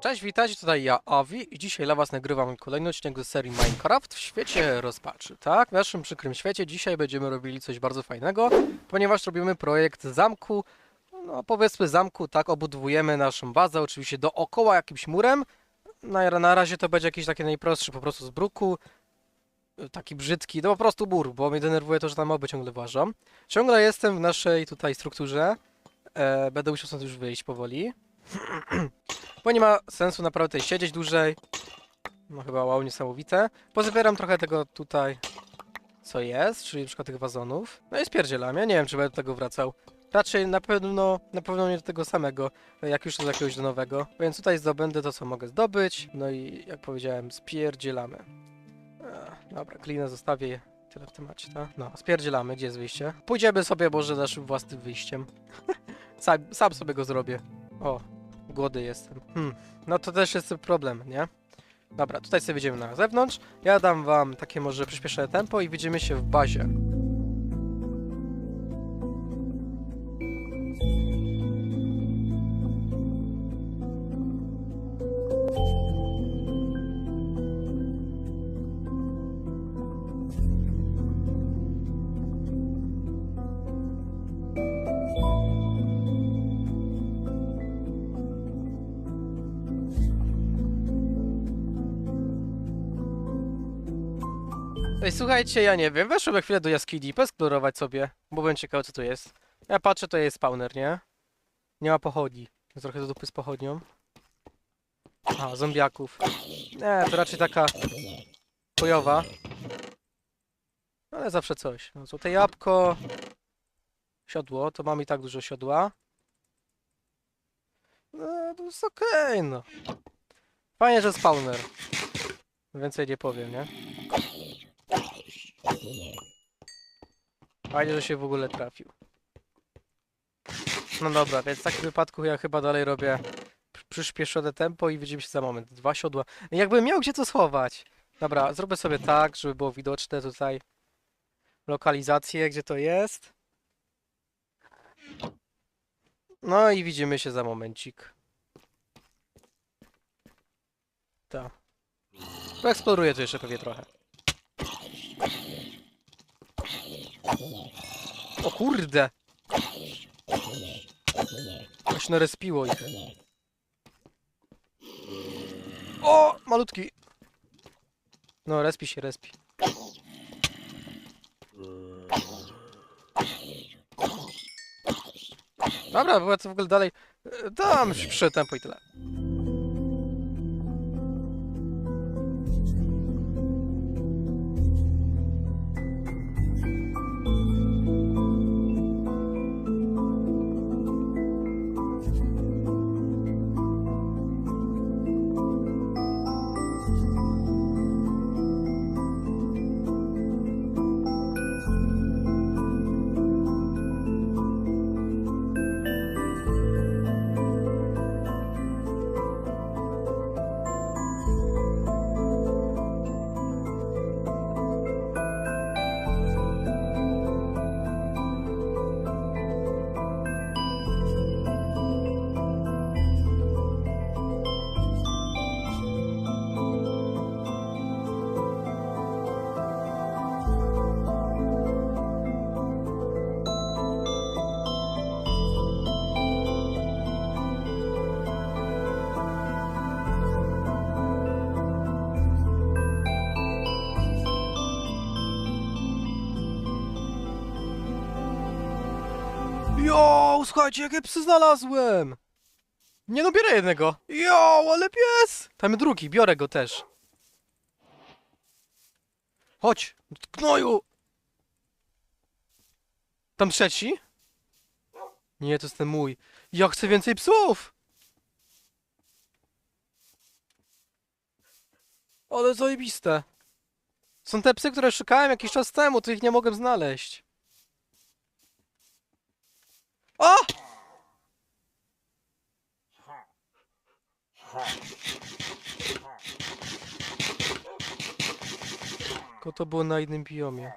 Cześć, witajcie, tutaj ja, Avi i dzisiaj dla was nagrywam kolejny odcinek z serii Minecraft w świecie rozpaczy, tak? W naszym przykrym świecie dzisiaj będziemy robili coś bardzo fajnego, ponieważ robimy projekt zamku, no powiedzmy zamku, tak, obudowujemy naszą bazę, oczywiście dookoła jakimś murem, na, na razie to będzie jakiś taki najprostszy, po prostu z bruku, taki brzydki, no po prostu mur, bo mnie denerwuje to, że tam moby ciągle włażą. Ciągle jestem w naszej tutaj strukturze, e, będę musiał stąd już wyjść powoli. Bo nie ma sensu naprawdę tutaj siedzieć dłużej. No chyba wow, niesamowite. Pozbieram trochę tego tutaj, co jest, czyli przykład tych wazonów. No i spierdzielam, ja nie wiem, czy będę do tego wracał. Raczej na pewno, na pewno nie do tego samego, jak już do jakiegoś do nowego. Więc tutaj zdobędę to, co mogę zdobyć. No i jak powiedziałem, spierdzielamy. Ech, dobra, glinę zostawię. Tyle w temacie, tak? No, spierdzielamy, gdzie jest wyjście? Pójdziemy sobie może naszym własnym wyjściem. sam, sam sobie go zrobię. O, głody jestem. Hmm. No to też jest problem, nie? Dobra, tutaj sobie wyjdziemy na zewnątrz. Ja dam wam takie może przyspieszone tempo i widzimy się w bazie. Słuchajcie, ja nie wiem, weszłem na chwilę do jaskini, poeksplorować sobie, bo byłem ciekawy co tu jest. Ja patrzę, to jest spawner, nie? Nie ma pochodni. Jest trochę do dupy z pochodnią. A, zombiaków. Nie, to raczej taka bojowa. Ale zawsze coś. No, złote jabłko. Siodło, to mam i tak dużo siodła. No, to jest okej, no. Fajnie, że spawner. Więcej nie powiem, nie? Fajnie, że się w ogóle trafił. No dobra, więc w takim wypadku ja chyba dalej robię przy- przyspieszone tempo i widzimy się za moment. Dwa siodła. Jakbym miał gdzie to schować. Dobra, zrobię sobie tak, żeby było widoczne tutaj lokalizację, gdzie to jest. No i widzimy się za momencik. Tak. Poeksploruję tu jeszcze pewnie trochę. O kurde! Aż narespiło ich. O! Malutki! No, respi się, respi. Dobra, była co w ogóle dalej. Dam przy tempo i tyle. Jo, słuchajcie, jakie psy znalazłem! Nie no, biorę jednego. Jo, ale pies! Tam drugi, biorę go też. Chodź, gnoju! Tam trzeci? Nie, to jest ten mój. Ja chcę więcej psów! Ale zajebiste. Są te psy, które szukałem jakiś czas temu, to ich nie mogłem znaleźć. O! Tylko to było na innym biomie.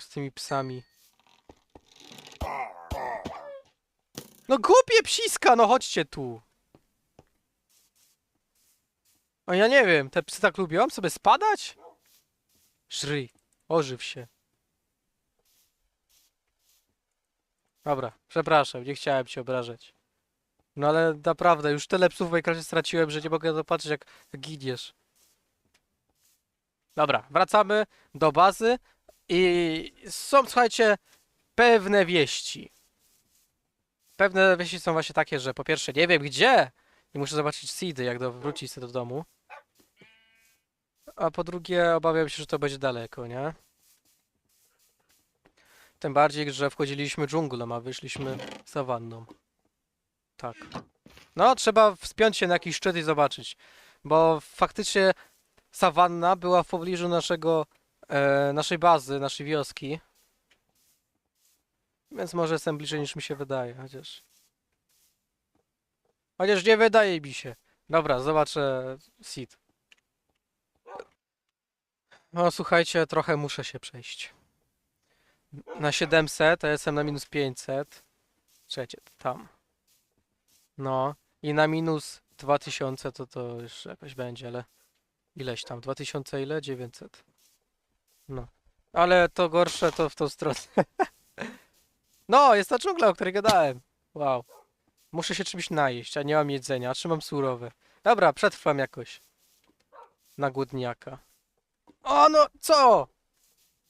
Z tymi psami. No głupie psiska, no chodźcie tu. O ja nie wiem, te psy tak lubią sobie spadać? Żryj, ożyw się. Dobra, przepraszam, nie chciałem cię obrażać. No ale naprawdę, już tyle psów w Minecrafcie straciłem, że nie mogę dopatrzeć jak giniesz. Dobra, wracamy do bazy i są, słuchajcie, pewne wieści. Pewne wieści są właśnie takie, że po pierwsze nie wiem gdzie i muszę zobaczyć seedy, jak do, wrócić sobie do domu. A po drugie obawiam się, że to będzie daleko, nie? Tym bardziej, że wchodziliśmy dżunglą, a wyszliśmy sawanną. Tak. No, trzeba wspiąć się na jakiś szczyt i zobaczyć. Bo faktycznie sawanna była w pobliżu naszego, e, naszej bazy, naszej wioski. Więc może jestem bliżej niż mi się wydaje, chociaż... Chociaż nie wydaje mi się. Dobra, zobaczę seed. No słuchajcie, trochę muszę się przejść. Na 700, a jestem na minus 500. Czekajcie, tam. No. I na minus 2000 to to już jakoś będzie, ale... Ileś tam? 2000 ile? 900. No. Ale to gorsze to w tą stronę. No, jest ta dżungla, o której gadałem. Wow. Muszę się czymś najeść, a nie mam jedzenia, a trzymam surowe. Dobra, przetrwam jakoś. Na głodniaka. O, no, co?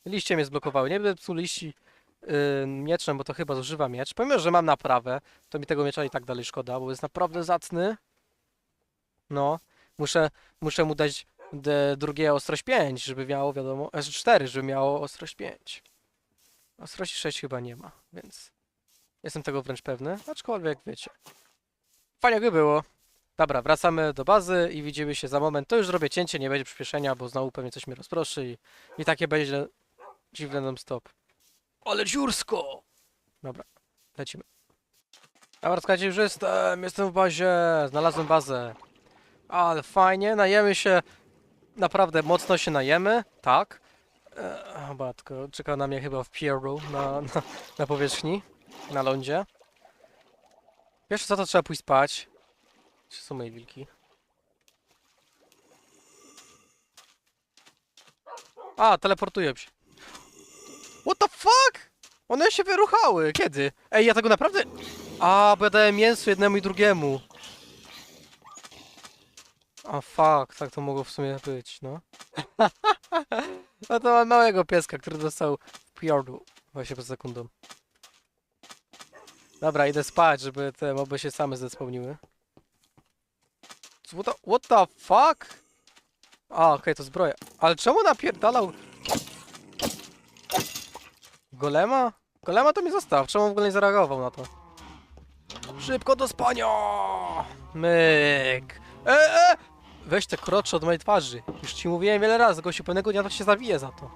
Liście mnie zblokowały. Nie będę psuł liści yy, mieczem, bo to chyba zużywa miecz. Pomimo, że mam naprawę, to mi tego miecza i tak dalej szkoda, bo jest naprawdę zacny. No. Muszę, muszę mu dać drugie ostrość 5, żeby miało, wiadomo, e, 4, żeby miało ostrość 5. Ostrości 6 chyba nie ma, więc jestem tego wręcz pewny, aczkolwiek wiecie. Fajnie by było. Dobra, wracamy do bazy i widzimy się za moment. To już zrobię cięcie, nie będzie przyspieszenia, bo znowu pewnie coś mnie rozproszy i, i takie będzie dziwne non-stop. Ale dziursko! Dobra, lecimy. Dobra, słuchajcie, już jestem, jestem w bazie, znalazłem bazę. Ale fajnie, najemy się, naprawdę mocno się najemy, tak. E, o czeka na mnie chyba w pieru na, na, na powierzchni, na lądzie. Wiesz co, to trzeba pójść spać. Gdzie są moje wilki? A, teleportuję się. What the fuck? One się wyruchały. Kiedy? Ej, ja tego naprawdę... A, bo ja dałem mięso jednemu i drugiemu. A fuck, tak to mogło w sumie być, no. no to mam małego pieska, który dostał piordu właśnie przed sekundą. Dobra, idę spać, żeby te moby się same What the, what the fuck? A, okej, to zbroja. Ale czemu napierdalał? Golema? Golema to mi zostaw. Czemu w ogóle nie zareagował na to? Szybko do spania! Myk! E, e! Weź te krocze od mojej twarzy. Już ci mówiłem wiele razy, gościu pewnego dnia to się zawije za to.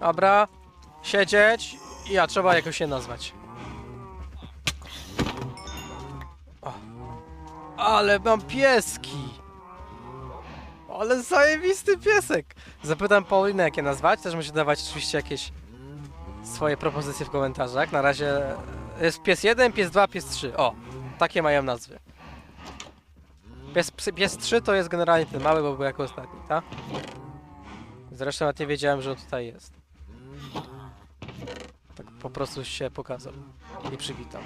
Dobra. Siedzieć. Ja trzeba jakoś się nazwać. Ale mam pieski! Ale zajebisty piesek! Zapytam Paulinę, jak je nazwać. Też musi dawać oczywiście jakieś swoje propozycje w komentarzach. Na razie jest pies 1, pies 2, pies 3. O, takie mają nazwy. Pies, pies 3 to jest generalnie ten mały, bo był jako ostatni, tak? Zresztą nawet nie wiedziałem, że on tutaj jest. Tak po prostu się pokazał i przywitał.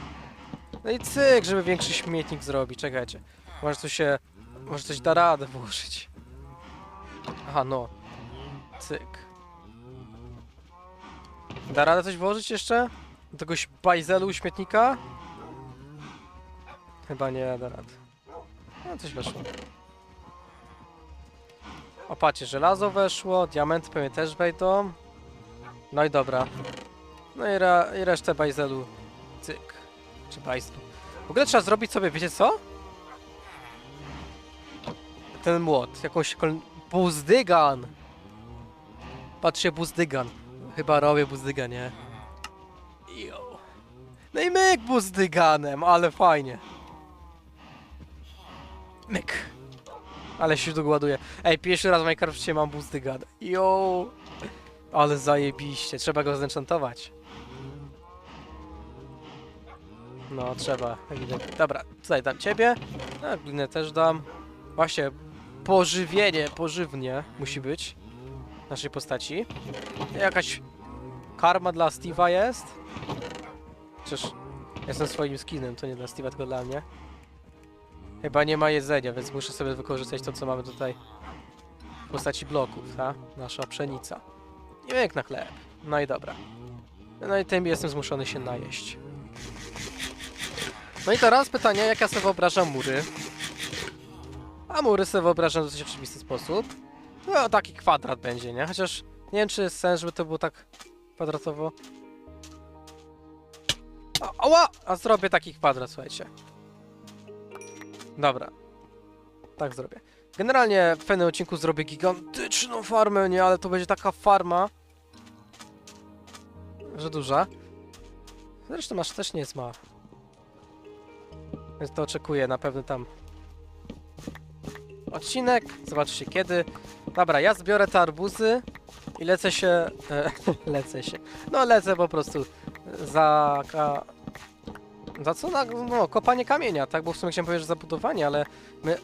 No i cyk, żeby większy śmietnik zrobić. Czekajcie. Może coś się... Może coś da radę włożyć. Aha, no. Cyk. Da radę coś włożyć jeszcze? Do tego bajzelu śmietnika? Chyba nie da rady. No coś weszło. O patrzcie, żelazo weszło, diamenty pewnie też wejdą. No i dobra. No i, ra, i resztę bajzelu. Cyk. Czy bajzlu. W ogóle trzeba zrobić sobie, wiecie co? Ten młot, jakąś. Buzdygan! Patrzcie, buzdygan. Chyba robię buzdygan, nie? Jo. No i myk buzdyganem, ale fajnie. Myk. Ale się długo ładuje. Ej, pierwszy raz w Minecrafcie mam buzdygan. Jo. Ale zajebiście, trzeba go zenchantować. No, trzeba. Dobra, tutaj dam ciebie. A, glinę też dam. Właśnie, pożywienie, pożywnie musi być naszej postaci. Jakaś karma dla Steve'a jest? Przecież jestem swoim skinem, to nie dla Steve'a, tylko dla mnie. Chyba nie ma jedzenia, więc muszę sobie wykorzystać to, co mamy tutaj w postaci bloków, ta? Nasza pszenica. I piękna chleb. No i dobra. No i tym jestem zmuszony się najeść. No i teraz pytanie, jak ja sobie wyobrażam mury. A mury sobie wyobrażam w dosyć oczywisty sposób. No taki kwadrat będzie, nie? Chociaż nie wiem, czy jest sens, żeby to było tak kwadratowo. O, ała! A zrobię taki kwadrat, słuchajcie. Dobra. Tak zrobię. Generalnie w pewnym odcinku zrobię gigantyczną farmę, nie? Ale to będzie taka farma, że duża. Zresztą aż też nie jest mała. Więc to oczekuję na pewno tam odcinek. Zobaczcie kiedy. Dobra, ja zbiorę te arbuzy i lecę się... E, lecę się. No lecę po prostu za... Ka, za co? No, kopanie kamienia, tak? Bo w sumie chciałem powiedzieć, że zabudowanie, ale my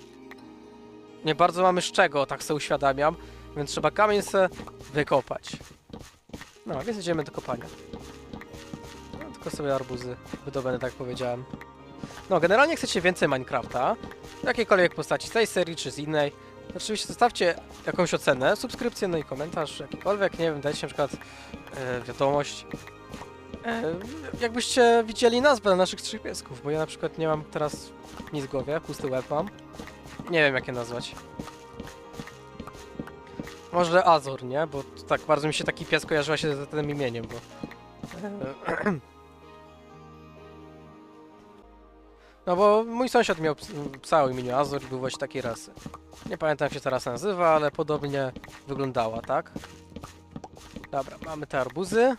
nie bardzo mamy z czego, tak sobie uświadamiam. Więc trzeba kamień se wykopać. No, więc idziemy do kopania. No, tylko sobie arbuzy wydobędę, tak powiedziałem. No, generalnie chcecie więcej Minecrafta, jakiejkolwiek postaci, z tej serii czy z innej. Oczywiście zostawcie jakąś ocenę, subskrypcję, no i komentarz jakikolwiek, nie wiem, dajcie na przykład e, wiadomość. E, jakbyście widzieli nazwę naszych trzech piesków, bo ja na przykład nie mam teraz nic w głowie, pusty łeb mam. Nie wiem jak je nazwać. Może Azor, nie? Bo tak bardzo mi się taki pies kojarzyła się z tym imieniem, bo... E, No bo mój sąsiad miał ps- psa o imieniu Azor i był właśnie takiej rasy. Nie pamiętam jak się ta rasa nazywa, ale podobnie wyglądała, tak? Dobra, mamy te arbuzy.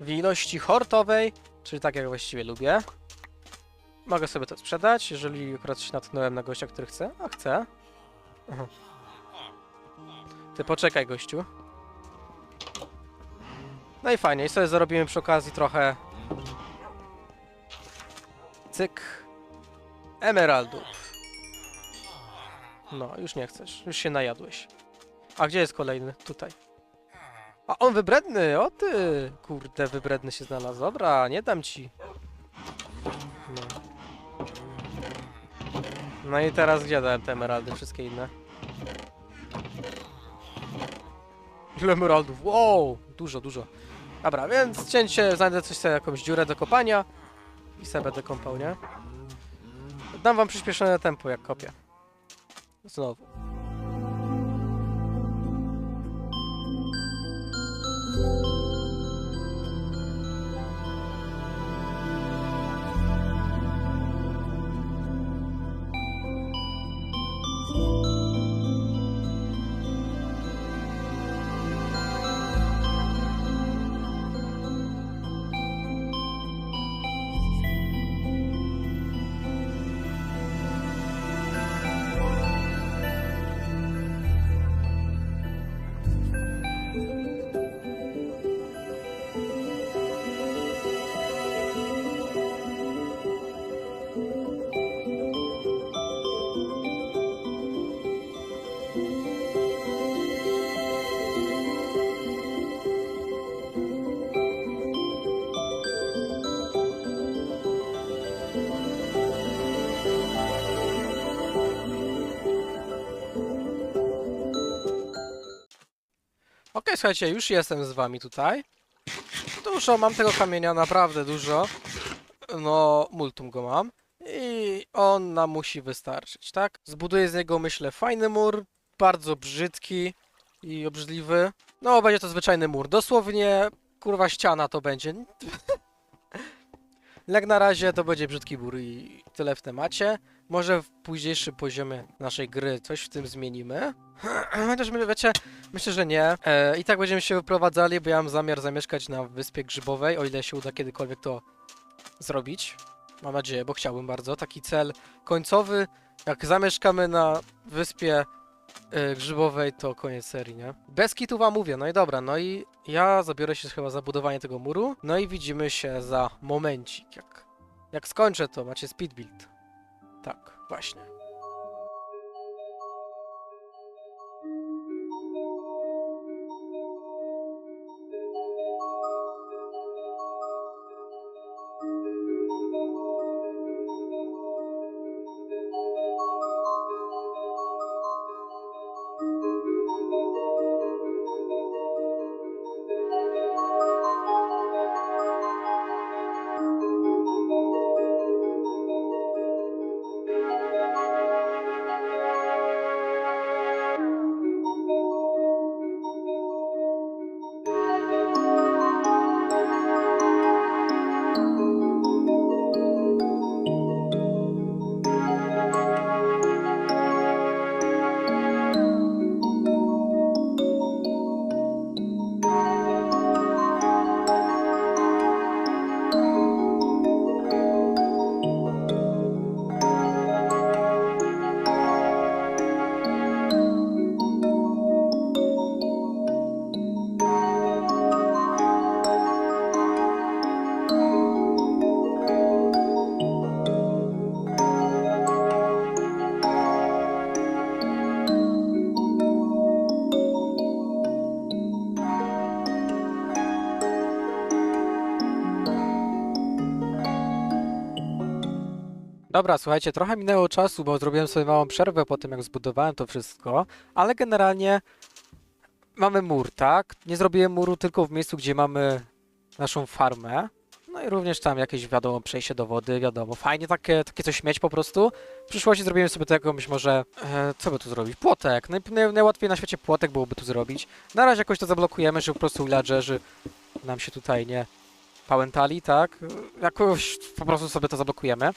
W ilości hortowej, czyli tak jak właściwie lubię. Mogę sobie to sprzedać, jeżeli akurat się natknąłem na gościa, który chce. A. Aha. Ty poczekaj, gościu. No i fajnie, i sobie zarobimy przy okazji trochę Cyk. Emeraldów. No, już nie chcesz. Już się najadłeś. A gdzie jest kolejny? Tutaj. A on wybredny! O ty! Kurde, wybredny się znalazł. Dobra, nie dam ci. No. No i teraz gdzie dałem te emeraldy? Wszystkie inne. Ile emeraldów? Wow! Dużo, dużo. Dobra, więc cięcie, znajdę coś sobie, jakąś dziurę do kopania i sobie będę kąpał, nie? Dam wam przyspieszone tempo, jak kopię. Znowu. Okej, słuchajcie, już jestem z wami tutaj. Dużo mam tego kamienia, naprawdę dużo. No, multum go mam. I on nam musi wystarczyć, tak? Zbuduję z niego, myślę, fajny mur, bardzo brzydki i obrzydliwy. No, będzie to zwyczajny mur. Dosłownie, kurwa, ściana to będzie. Jak na razie to będzie brzydki mur i tyle w temacie. Może w późniejszym poziomie naszej gry coś w tym zmienimy. Chociaż my- wiecie, myślę, że nie. E, I tak będziemy się wyprowadzali, bo ja mam zamiar zamieszkać na wyspie grzybowej, o ile się uda kiedykolwiek to zrobić. Mam nadzieję, bo chciałbym bardzo. Taki cel końcowy. Jak zamieszkamy na wyspie e, grzybowej, to koniec serii, nie? Bez kitu wam mówię, no i dobra, no i ja zabiorę się chyba za budowanie tego muru. No i widzimy się za momencik, jak Jak skończę, to macie speed build. Tak, Dobra, słuchajcie, trochę minęło czasu, bo zrobiłem sobie małą przerwę po tym, jak zbudowałem to wszystko, ale generalnie mamy mur, tak? Nie zrobiłem muru tylko w miejscu, gdzie mamy naszą farmę. No i również tam jakieś, wiadomo, przejście do wody, wiadomo. Fajnie takie, takie coś mieć po prostu. W przyszłości zrobimy sobie to jakąś może... E, co by tu zrobić? Płotek. Naj, naj, najłatwiej na świecie płotek byłoby tu zrobić. Na razie jakoś to zablokujemy, żeby po prostu villagerzy nam się tutaj nie pałętali, tak? Jakoś po prostu sobie to zablokujemy.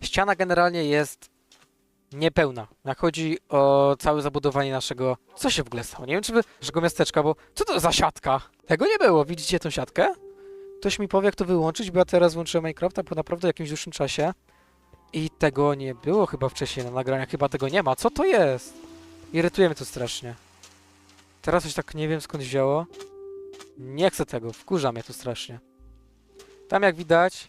Ściana generalnie jest niepełna. Jak chodzi o całe zabudowanie naszego... Co się w ogóle stało? Nie wiem, czy wy... naszego miasteczka, bo... Co to za siatka? Tego nie było. Widzicie tą siatkę? Ktoś mi powie, jak to wyłączyć, bo ja teraz włączyłem Minecrafta po naprawdę jakimś dłuższym czasie. I tego nie było chyba wcześniej na nagraniach. Chyba tego nie ma. Co to jest? Irytuje mnie to strasznie. Teraz coś tak nie wiem skąd wzięło. Nie chcę tego. Wkurza mnie to strasznie. Tam jak widać,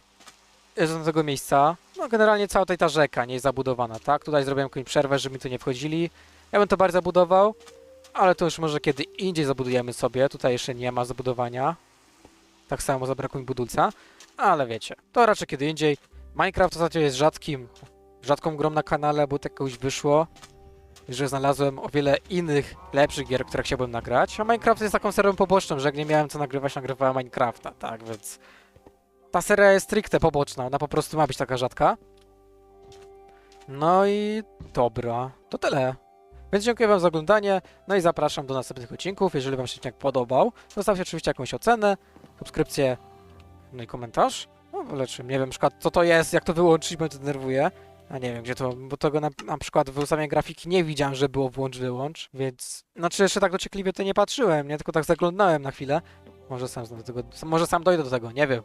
jest do tego miejsca. No generalnie cała tutaj ta rzeka nie jest zabudowana, tak? Tutaj zrobiłem jakąś przerwę, żeby mi tu nie wchodzili. Ja bym to bardziej zabudował, ale to już może kiedy indziej zabudujemy sobie. Tutaj jeszcze nie ma zabudowania. Tak samo zabrakło mi budulca, ale wiecie, to raczej kiedy indziej. Minecraft w zasadzie jest rzadkim, rzadką grą na kanale, bo tak jakoś wyszło, że znalazłem o wiele innych, lepszych gier, które chciałbym nagrać, a Minecraft jest taką serią poboczną, że jak nie miałem co nagrywać, nagrywałem Minecrafta, tak, więc ta seria jest stricte poboczna, ona po prostu ma być taka rzadka. No i dobra, to tyle. Więc dziękuję Wam za oglądanie, no i zapraszam do następnych odcinków. Jeżeli Wam się odcinek podobał, zostawcie oczywiście jakąś ocenę, subskrypcję, no i komentarz. No, ale czym, nie wiem, przykład co to jest, jak to wyłączyć, bo to denerwuje. A nie wiem, gdzie to, bo tego na, na przykład w ustawieniu grafiki nie widziałem, że było włącz-wyłącz, więc... Znaczy jeszcze tak dociekliwie to nie patrzyłem, nie? Tylko tak zaglądałem na chwilę. Może sam do tego, może sam dojdę do tego, nie wiem.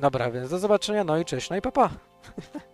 Dobra, więc do zobaczenia, no i cześć, no i papa. Pa.